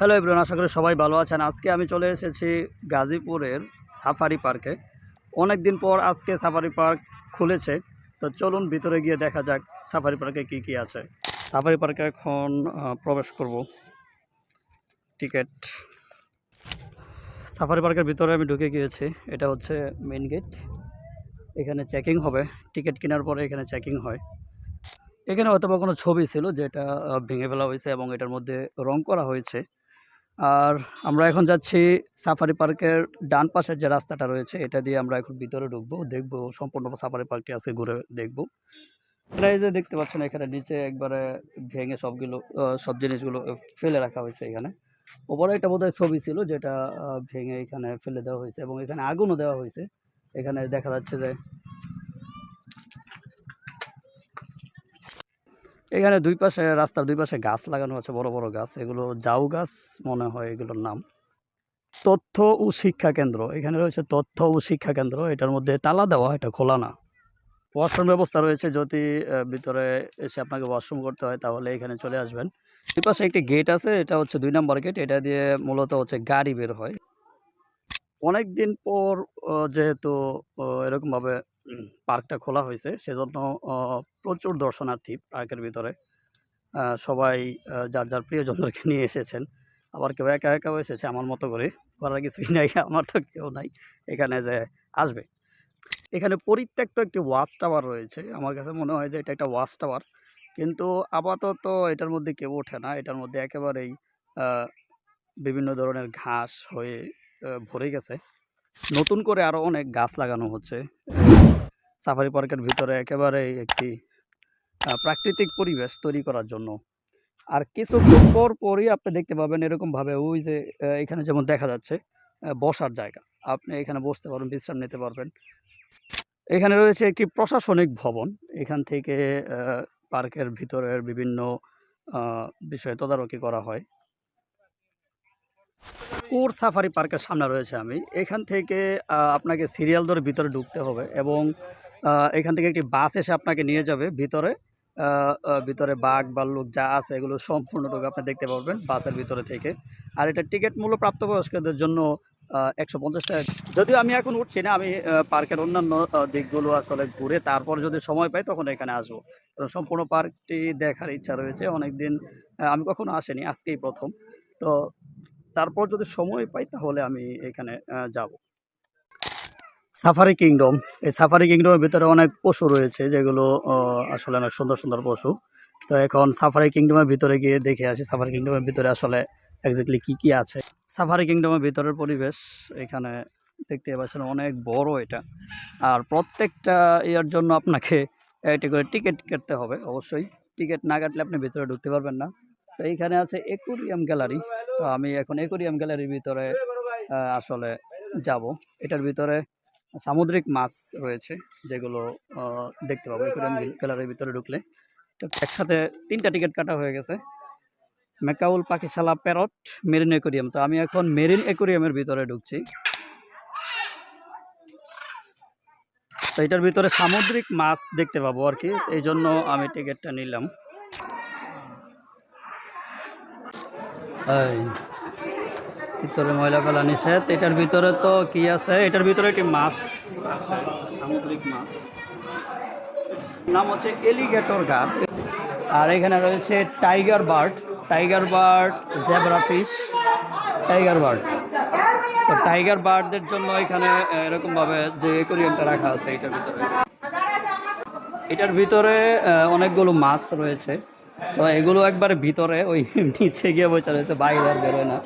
Hello everyone আশা করি সবাই ভালো আছেন। আজকে আমি চলে এসেছি গাজীপুরের সাফারি পার্কে। অনেক দিন পর আজকে সাফারি পার্ক খুলেছে। তো চলুন ভিতরে গিয়ে দেখা যাক সাফারি পার্কে কি কি আছে। সাফারি পার্কে এখন প্রবেশ করব। টিকিট। সাফারি পার্কের ভিতরে আমি ঢুকে গিয়েছি। এটা হচ্ছে মেন গেট এখানে চেকিং হবে। টিকিট কেনার পরে এখানে চেকিং হয়। এখানে হয়তো কোনো ছবি ছিল যেটা ভেঙে ফেলা হয়েছে এবং এটার মধ্যে রং করা হয়েছে। আর আমরা এখন যাচ্ছি সাফারি পার্কের ডান পাশের যে রাস্তাটা রয়েছে, এটা দিয়ে আমরা এখন ভিতরে ঢুকবো, দেখব সম্পূর্ণ সাফারি পার্কটি আছে, ঘুরে দেখব। এই যে দেখতে পাচ্ছেন এখানে নিচে একবারে ভেঙে সবগুলো সব জিনিসগুলো ফেলে রাখা হয়েছে এখানে। ওপরে একটা বোধহয় ছবি ছিল যেটা ভেঙে এখানে ফেলে দেওয়া হয়েছে এবং এখানে আগুনও দেওয়া হয়েছে। এখানে দেখা যাচ্ছে যে এখানে দুই পাশে, রাস্তার দুই পাশে গাছ লাগানো আছে, বড় বড় গাছ। এগুলো জাউ গাছ মনে হয় এগুলোর নাম। তথ্য ও শিক্ষা কেন্দ্র, এখানে রয়েছে তথ্য ও শিক্ষা কেন্দ্র। এটার মধ্যে তালা দেওয়া, এটা খোলা না। ওয়াশরুম ব্যবস্থা রয়েছে, যদি ভিতরে এসে আপনাকে ওয়াশরুম করতে হয়, তাহলে এখানে চলে আসবেন। দুই পাশে একটি গেট আছে, এটা হচ্ছে দুই নম্বর গেট। এটা দিয়ে মূলত হচ্ছে গাড়ি বের হয়। অনেক দিন পর যেহেতু এরকমভাবে পার্কটা খোলা হয়েছে, সেজন্য প্রচুর দর্শনার্থী পার্কের ভিতরে। সবাই যার যার প্রিয়জনদেরকে নিয়ে এসেছেন। আবার কেউ একা, একাও এসেছে আমার মতো করে। করার কিছুই নাই, আমার তো কেউ নাই। এখানে যে আসবে। এখানে পরিত্যক্ত একটি ওয়াচ টাওয়ার রয়েছে। আমার কাছে মনে হয় যে এটা একটা ওয়াচ টাওয়ার। কিন্তু আপাতত এটার মধ্যে কেউ ওঠে না। এটার মধ্যে একেবারেই বিভিন্ন ধরনের ঘাস হয়ে ভরে গেছে। নতুন করে আরও অনেক গাছ লাগানো হচ্ছে। সাফারি পার্কের ভিতরে একেবারে একটি প্রাকৃতিক পরিবেশ তৈরি করার জন্য। আর কিছুক্ষণ পর পরই আপনি দেখতে পাবেন এরকমভাবে ওই যে এখানে যেমন দেখা যাচ্ছে বসার জায়গা। আপনি এখানে বসতে পারবেন, বিশ্রাম নিতে পারবেন। এখানে রয়েছে একটি প্রশাসনিক ভবন। এখান থেকে পার্কের ভিতরের বিভিন্ন বিষয়ে তদারকি করা হয়। কোর সাফারি পার্কের সামনে রয়েছে আমি। এখান থেকে আপনাকে সিরিয়াল ধরে ভিতরে ঢুকতে হবে এবং এখান থেকে একটি বাস এসে আপনাকে নিয়ে যাবে ভিতরে। ভিতরে বাঘ ভাল্লুক যা আছে এগুলো সম্পূর্ণটুকু আপনি দেখতে পারবেন বাসের ভিতরে থেকে। আর এটা টিকিট মূল্য প্রাপ্তবয়স্কদের জন্য একশো পঞ্চাশ টাকা। যদিও আমি এখন উঠছি না, আমি পার্কের অন্যান্য দিকগুলো আসলে ঘুরে তারপর যদি সময় পাই তখন এখানে আসব। কারণ সম্পূর্ণ পার্কটি দেখার ইচ্ছা রয়েছে। অনেক দিন আমি কখনো আসিনি, আজকেই প্রথম। তো তারপর যদি সময় পাই, তাহলে আমি এখানে যাব। সাফারি কিংডম এই সাফারি কিংডমের ভিতরে অনেক পশু রয়েছে, যেগুলো আসলে অনেক সুন্দর সুন্দর পশু। তো এখন সাফারি কিংডমের ভিতরে গিয়ে দেখে আসি সাফারি কিংডমের ভিতরে আসলে একজাক্টলি কি কি আছে। সাফারি কিংডমের ভিতরের পরিবেশ এখানে দেখতে পাচ্ছেন অনেক বড় এটা। আর প্রত্যেকটা ইয়ার জন্য আপনাকে একটি করে টিকিট কাটতে হবে। অবশ্যই টিকিট না কাটলে আপনি ভিতরে ঢুকতে পারবেন না। তো এইখানে আছে একুরিয়াম গ্যালারি। তো আমি এখন একুরিয়াম গ্যালারির ভিতরে আসলে যাব। এটার ভিতরে সামুদ্রিক মাছ রয়েছে, যেগুলো দেখতে পাবো একুরিয়াম গ্যালারির ভিতরে ঢুকলে। তো একসাথে তিনটা টিকিট কাটা হয়ে গেছে। মেকাউল পাখিশালা প্যারট মেরিন একুরিয়াম। তো আমি এখন মেরিন একুরিয়ামের ভিতরে ঢুকছি। তো এটার ভিতরে সামুদ্রিক মাছ দেখতে পাবো আর কি। এই জন্য আমি টিকিটটা নিলাম। ভিতরে ময়লা ফেলা নিষেধ। এটার ভিতরে তো কি আছে? এটার ভিতরে একটি মাছ আছে, সামুদ্রিক মাছ। নাম হচ্ছে এলিগেটর গাছ। আর এখানে রয়েছে tiger bird. Tiger bird, zebra tiger bird. তো টাইগার বার্ডদের জন্য এখানে এরকমভাবে যে একুরিয়ামটা রাখা আছে, এটার ভিতরে। এটার ভিতরে অনেকগুলো মাছ রয়েছে। তো এগুলো একবার ভিতরে ওই নিচে গিয়ে বসে রয়েছে বাইরে আর বেরোয় না।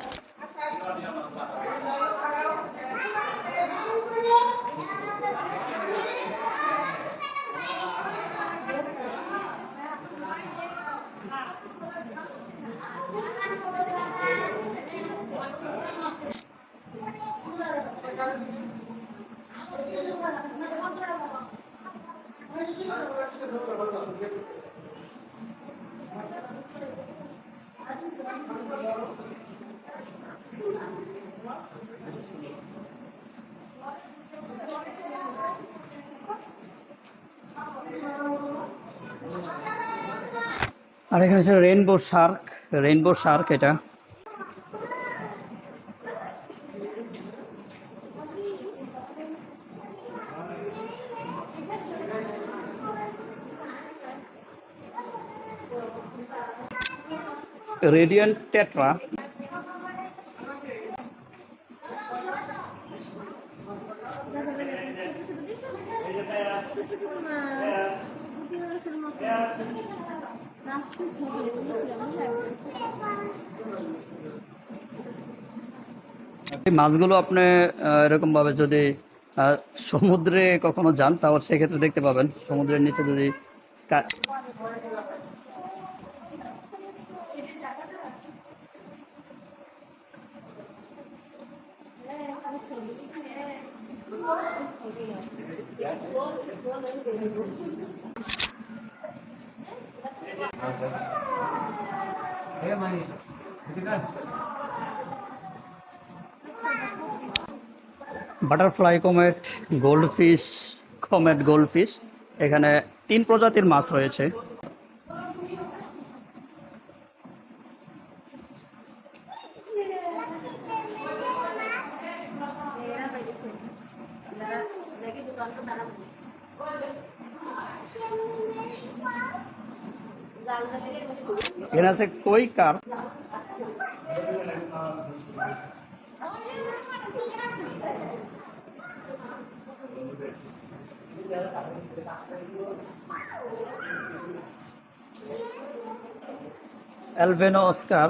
আর এখানে হচ্ছে রেনবো শার্ক রেনবো শার্ক এটা। রেডিয়ান টেট্রা মাছগুলো আপনি এরকমভাবে যদি সমুদ্রে কখনো যান তাহলে সেক্ষেত্রে দেখতে পাবেন। সমুদ্রের নিচে যদি butterfly comet goldfish comet goldfish এখানে তিন প্রজাতির মাছ রয়েছে। এখানে আছে কই কার? অ্যালবেনো অস্কার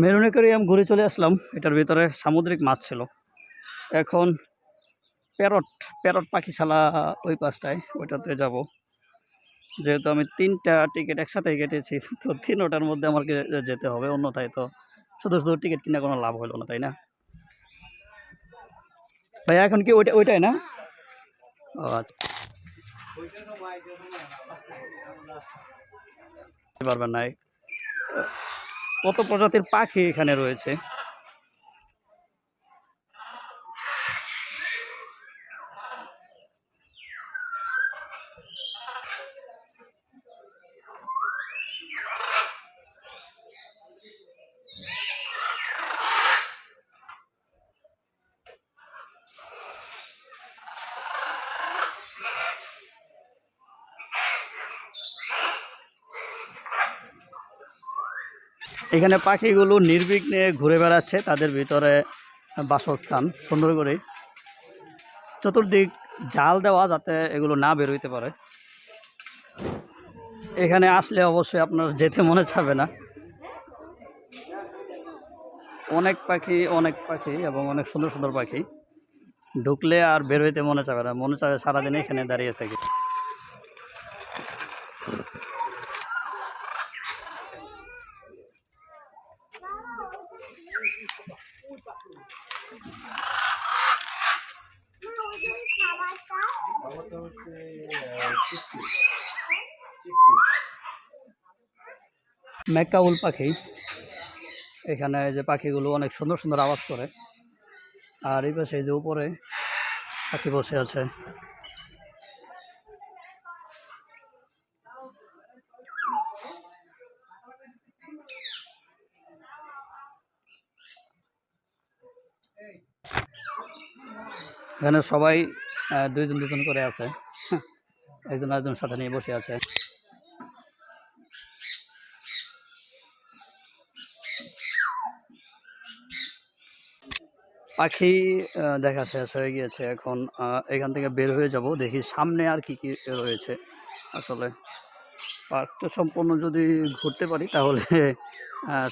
মেরুন অ্যাকোরিয়াম ঘুরে চলে আসলাম। এটার ভিতরে সামুদ্রিক মাছ ছিল। এখন প্যারট প্যারট পাখিশালা ওই পাশটায়, ওইটাতে যাব। যেহেতু আমি তিনটা টিকিট একসাথে কেটেছি, তো তিনোটার মধ্যে আমাকে যেতে হবে, অন্যথায় তো শুধু শুধু টিকিট কিনে কোনো লাভ হলো না, তাই না? ভাইয়া, এখন কি ওইটা, ওইটাই না? ও আচ্ছা। পারবেন না কত প্রজাতির পাখি এখানে রয়েছে? এখানে পাখিগুলো নির্বিঘ্নে ঘুরে বেড়াচ্ছে তাদের ভিতরে বাসস্থান সুন্দর করে চতুর্দিক জাল দেওয়া যাতে এগুলো না বেরোইতে পারে। এখানে আসলে অবশ্যই আপনার যেতে মনে চাবে না। অনেক পাখি অনেক পাখি এবং অনেক সুন্দর সুন্দর পাখি। ঢুকলে আর বের হইতে মনে চাবে না, মনে চাবে সারাদিন এখানে দাঁড়িয়ে থাকি। মেকাউল পাখি। এখানে যে পাখিগুলো অনেক সুন্দর সুন্দর আওয়াজ করে। আর এই পাশে যে উপরে পাখি বসে আছে। এখানে সবাই দুইজন দুজন করে আছে। একজন একজন সাথে নিয়ে বসে আছে। পাখি দেখা শেষ হয়ে গিয়েছে। এখন আহ, এখান থেকে বের হয়ে যাব। দেখি সামনে আর কি কি রয়েছে। আসলে পার্কটা সম্পূর্ণ যদি ঘুরতে পারি তাহলে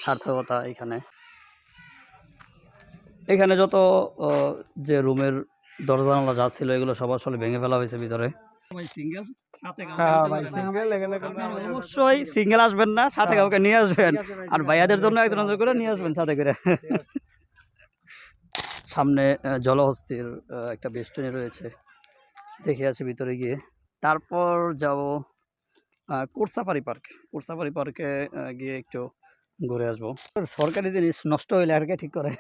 সার্থকতা এখানে। এখানে যত যে রুমের দরজা জানালা যা ছিল এগুলো সব আসলে ভেঙে ফেলা হয়েছে ভিতরে। হ্যাঁ ভাই সিঙ্গেল এখানে কোনো অবশ্যই সিঙ্গেল আসবেন না সাথে কাউকে নিয়ে আসবেন। আর ভাইয়াদের জন্য একজন একজন করে নিয়ে আসবেন সাথে করে। সামনে জলহস্তির একটা বেষ্টনী রয়েছে। দেখে আছে ভিতরে গিয়ে। তারপর যাব কোরসাফারি পার্ক। কোরসাফারি পার্কে গিয়ে একটু ঘুরে আসব। সরকারি জিনিস নষ্ট হইলে আর কে ঠিক করে?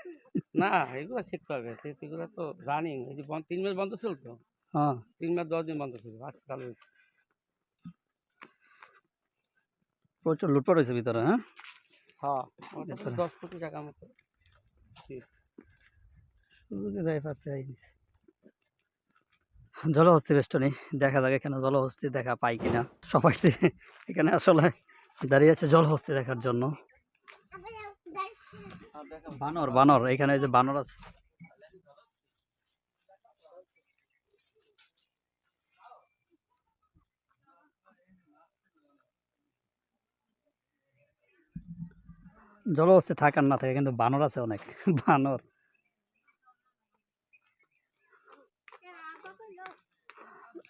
না এগুলো ঠিক করবে। এগুলো তো রানিং এই যে তিন মাস বন্ধ ছিল তো? হ্যাঁ। তিন মাস দশ দিন বন্ধ ছিল। চালু হয়েছে। প্রচুর লুটপাট হয়েছে ভিতরে হ্যাঁ? হ্যাঁ। দশ কোটি টাকা মতো। সুযোগে যাই পারছে। জলহস্তি বেষ্টনী দেখা যাক এখানে জলহস্তি দেখা পাই কিনা। সবাই এখানে আসলে দাঁড়িয়ে আছে জলহস্তি দেখার জন্য। বানর বানর, এখানে যে বানর আছে। জলহস্তি থাকার না থাকে, কিন্তু বানর আছে অনেক। বানর।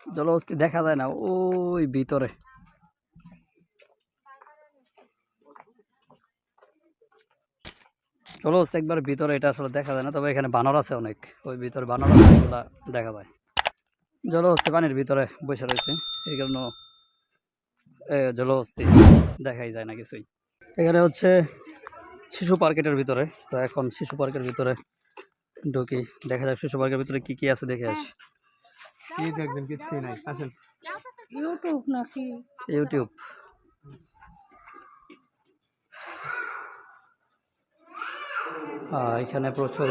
জলহস্তি দেখা যায় না ওই ভিতরে। জলহস্তি একবার ভিতরে এটা আসলে দেখা যায় না তবে এখানে বানর আছে অনেক। ওই ভিতরে বানর আছে দেখা যায়। জলহস্তি পানির ভিতরে বসে রয়েছে এই কারণে এ, জলহস্তি দেখাই যায় না কিছুই। এখানে হচ্ছে শিশু পার্কেটের ভিতরে তো এখন শিশু পার্কের ভিতরে ঢুকি। দেখা যাক শিশু পার্কের ভিতরে কি কি আছে দেখে আসি। কি দেখবেন কিছুই নাই। আসেন। ইউটিউব নাকি? ইউটিউব। এখানে প্রচুর।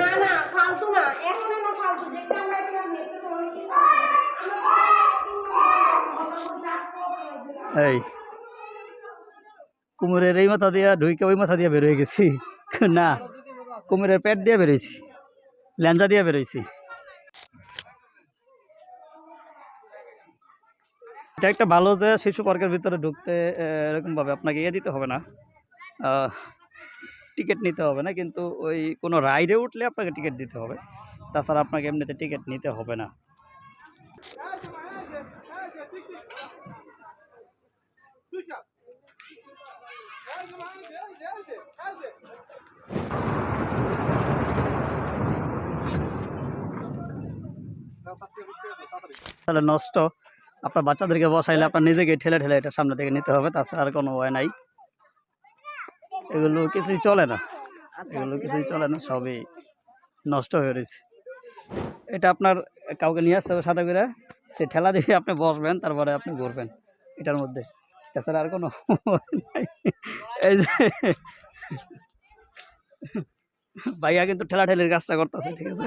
না না ফালতু না। এখন না ফালতু। দেখতে আমরা ছিলাম দেখতে তো অনেক কিছু এই কুমিরের এই মাথা দিয়া ঢুইকে ওই মাথা দিয়ে বের হয়ে গেছি। না কুমিরের পেট দিয়ে বেরোইছি ল্যাঞ্জা দিয়ে বেরোইছি এটা একটা ভালো যে শিশু পার্কের ভিতরে ঢুকতে এরকমভাবে আপনাকে ইয়ে দিতে হবে না। টিকিট নিতে হবে না, কিন্তু ওই কোনো রাইডে উঠলে আপনাকে টিকিট দিতে হবে। তাছাড়া আপনাকে এমনিতে টিকিট নিতে হবে না। তাহলে নষ্ট। আপনার বাচ্চাদেরকে বসাইলে আপনার নিজেকে ঠেলে ঠেলে এটা সামনে থেকে নিতে হবে, তাছাড়া আর কোনো উপায় নাই। এগুলো কিছুই চলে না, এগুলো কিছুই চলে না, সবই নষ্ট হয়ে রয়েছে। এটা আপনার কাউকে নিয়ে আসতে হবে সাথে করে, সে ঠেলা দিয়ে আপনি বসবেন, তারপরে আপনি ঘুরবেন এটার মধ্যে। তাছাড়া আর কোনো। এই যে ভাইয়া কিন্তু ঠেলা ঠেলির কাজটা করতেছে, ঠিক আছে?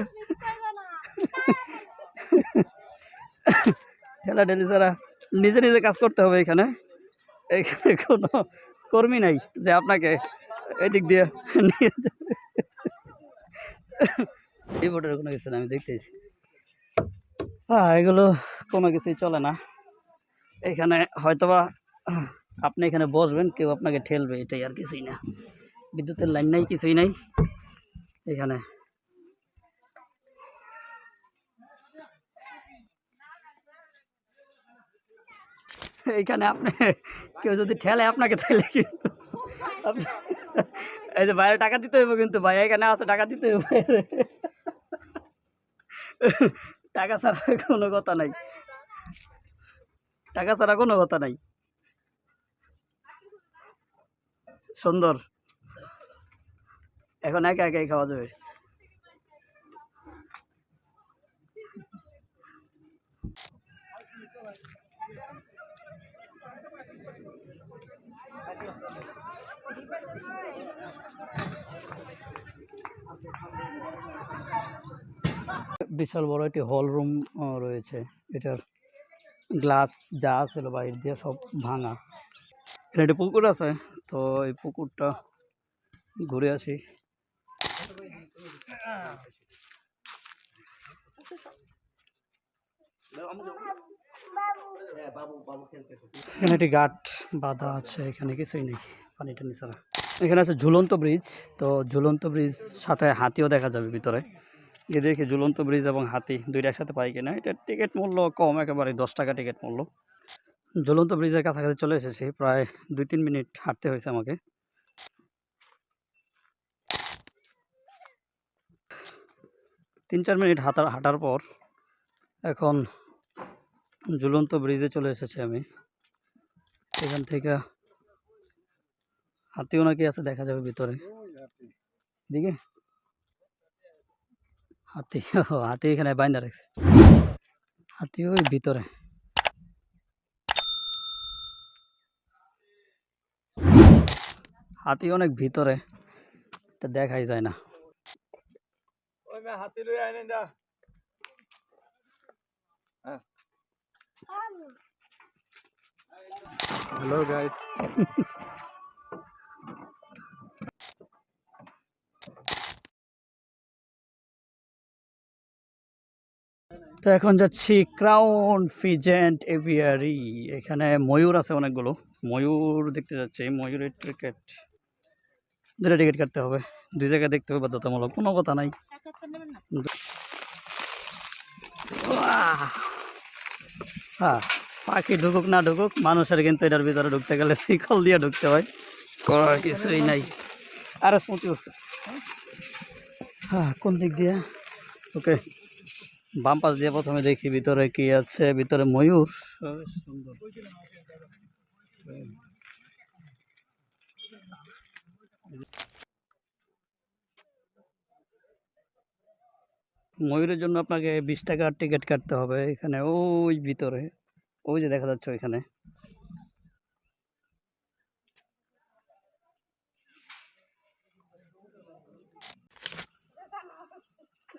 ঠেলা ঠেলি ছাড়া নিজে নিজে কাজ করতে হবে এখানে। এখানে কোনো কর্মী নাই যে আপনাকে এদিক দিয়ে নিয়ে বোর্ডের কোনো কিছু না আমি দেখতেছি। হ্যাঁ এগুলো কোনো কিছুই চলে না। এখানে হয়তোবা আপনি এখানে বসবেন, কেউ আপনাকে ঠেলবে, এটাই আর কিছুই না। বিদ্যুতের লাইন নাই, কিছুই নাই। এখানে এইখানে আপনি কেউ যদি ঠেলে আপনাকে, তাহলে কিন্তু এই যে বাইরে টাকা দিতে হইব কিন্তু ভাই, এখানে আছে, টাকা দিতে হইব। টাকা ছাড়া কোনো কথা নাই। টাকা ছাড়া কোনো কথা নাই। সুন্দর। এখন একা একাই খাওয়া যাবে। বিশাল বড় একটি হল রুম রয়েছে। এটার গ্লাস যা ছিল বাইরে দিয়ে সব ভাঙা। এখানে একটি পুকুর আছে, তো এই পুকুরটা ঘুরে আসি। এখানে একটি গাট বাঁধা আছে, এখানে কিছুই নেই, পানিটা নিচে না এখানে আছে ঝুলন্ত ব্রিজ তো ঝুলন্ত ব্রিজ সাথে হাতিও দেখা যাবে ভিতরে। এ দেখি ঝুলন্ত ব্রিজ এবং হাতি দুইটা একসাথে পাই কিনা, এটা টিকিট মূল্য কম একেবারে দশ টাকা টিকিট মূল্য। ঝুলন্ত ব্রিজের কাছাকাছি চলে এসেছি, প্রায় দুই তিন মিনিট হাঁটতে হয়েছে আমাকে। তিন চার মিনিট হাঁটার হাঁটার পর এখন ঝুলন্ত ব্রিজে চলে এসেছি আমি। এখান থেকে হাতিও নাকি আছে, দেখা যাবে ভিতরে। দিকে? হাতি হাতি এখানে বাইন্দা রাখছে। হাতি ওই ভিতরে। হাতি অনেক ভিতরে এটা দেখাই যায় না। হাতি লই আইনে দা। হ্যালো গাইস তো এখন যাচ্ছি ক্রাউন ফিজেন্ট এভিয়ারি এখানে ময়ূর আছে অনেকগুলো। ময়ূর দেখতে যাচ্ছি। ময়ূরের টিকিট দুটো টিকিট কাটতে হবে। দুই জায়গায় দেখতে হবে বাধ্যতামূলক। কোনো কথা নাই। পাখি ঢুকুক না ঢুকুক, মানুষের কিন্তু এটার ভিতরে ঢুকতে গেলে শিকল দিয়ে ঢুকতে হয়। করার কিছুই নাই। আরে স্মৃতি। হ্যাঁ কোন দিক দিয়ে? ওকে বাম পাশ দিয়ে প্রথমে দেখি ভিতরে কি আছে, ভিতরে ময়ূর। সুন্দর ময়ূরের জন্য আপনাকে বিশ টাকার টিকিট কাটতে হবে এখানে, ওই ভিতরে। ওই যে দেখা যাচ্ছে ওইখানে।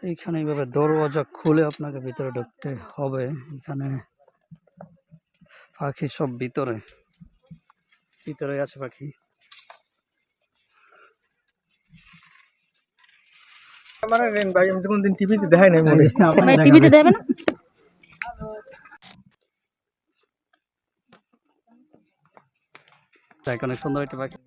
এইখানে এইভাবে দরওয়াজা খুলে আপনাকে ভিতরে ঢুকতে হবে। এখানে পাখি সব ভিতরে ভিতরে আছে পাখি। মানে রেন ভাই আমি তো কোনদিন টিভিতে দেখাই নাই মনে টিভিতে দেবে না? দেখ, অনেক সুন্দর একটা পাখি।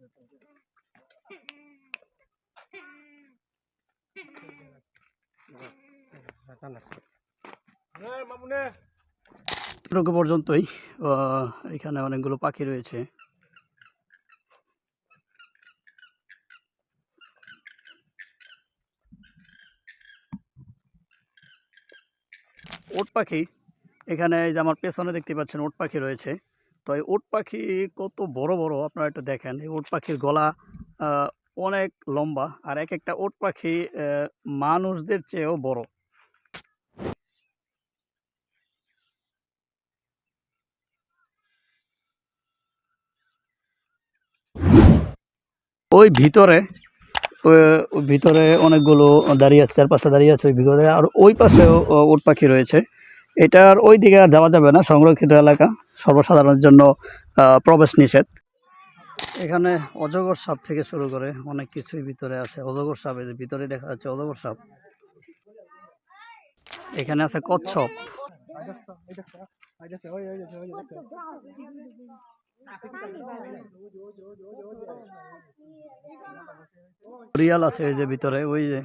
এটুকু পর্যন্তই। এখানে অনেকগুলো পাখি রয়েছে। ওট পাখি, এখানে এই যে আমার পেছনে দেখতে পাচ্ছেন ওট পাখি রয়েছে। তো এই ওট পাখি কত বড় বড় আপনারা একটু দেখেন। এই ওট পাখির গলা অনেক লম্বা। আর এক একটা ওট পাখি মানুষদের চেয়েও বড়। ওই ভিতরে ভিতরে অনেকগুলো দাঁড়িয়ে আছে চার পাঁচটা দাঁড়িয়ে আছে ওই ভিতরে, আর ওই পাশেও উট পাখি রয়েছে। এটার ওই দিকে আর যাওয়া যাবে না, সংরক্ষিত এলাকা, সর্বসাধারণের জন্য প্রবেশ নিষেধ। এখানে অজগর সাপ থেকে শুরু করে অনেক কিছুই ভিতরে আছে। অজগর সাপ যে ভিতরে দেখা যাচ্ছে অজগর সাপ। এখানে আছে কচ্ছপ। রিয়াল আছে এই যে ভিতরে ওই যে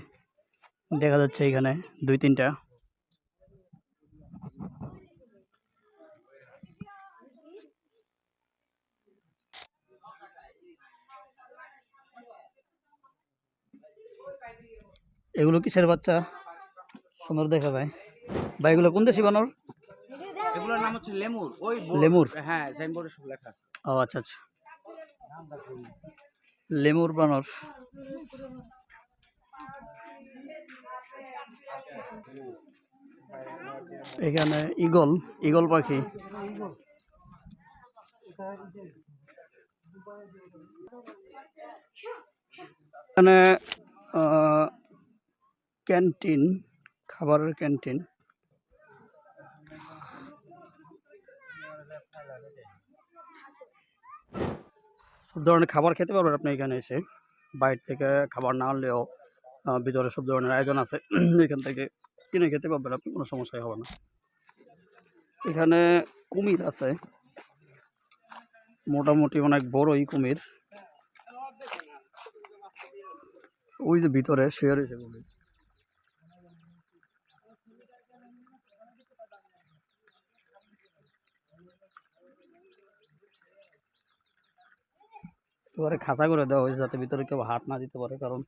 দেখা যাচ্ছে এখানে দুই তিনটা। এগুলো কিসের বাচ্চা? সুন্দর দেখা যায়। বা এগুলো কোন দেশি বানর? এগুলোর নাম হচ্ছে লেমুর। ওই লেমুর। হ্যাঁ সাইনবোর্ডে সব লেখা ও আচ্ছা আচ্ছা। লেমুর বানর। এখানে ইগল ইগল পাখি। এখানে ক্যান্টিন খাবারের ক্যান্টিন। সব ধরনের খাবার খেতে পারবেন আপনি এখানে এসে। বাইরে থেকে খাবার না আনলেও ভিতরে সব ধরনের আয়োজন আছে। এখান থেকে কিনে খেতে পারবেন আপনি, কোনো সমস্যাই হবে না। এখানে কুমির আছে। মোটামুটি অনেক বড়ই কুমির। ওই যে ভিতরে শুয়ে রয়েছে কুমির। এবারে খাঁচা করে দেওয়া হয়েছে যাতে ভিতরে কেউ হাত না দিতে পারে, কারণ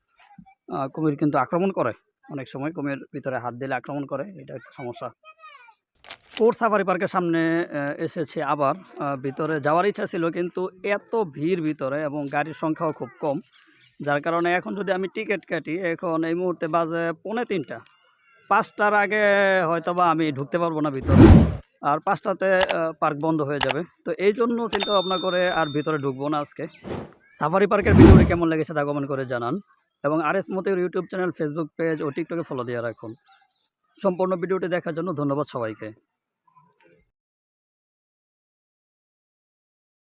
কুমির কিন্তু আক্রমণ করে অনেক সময়। কুমির ভিতরে হাত দিলে আক্রমণ করে, এটা একটা সমস্যা। কোর সাফারি পার্কের সামনে এসেছি আবার। ভিতরে যাওয়ার ইচ্ছা ছিল, কিন্তু এত ভিড় ভিতরে এবং গাড়ির সংখ্যাও খুব কম। যার কারণে এখন যদি আমি টিকিট কাটি, এখন এই মুহূর্তে বাজে পৌনে তিনটা। পাঁচটার আগে হয়তো বা আমি ঢুকতে পারব না ভিতরে, আর পাঁচটাতে পার্ক বন্ধ হয়ে যাবে। তো এই জন্য চিন্তা ভাবনা করে আর ভিতরে ঢুকবো না আজকে। সাফারি পার্কের ভিডিওটি কেমন লেগেছে তা কমেন্ট করে জানান এবং আর এস মতের ইউটিউব চ্যানেল ফেসবুক পেজ ও টিকটকে ফলো দিয়ে রাখুন। সম্পূর্ণ ভিডিওটি দেখার জন্য ধন্যবাদ সবাইকে।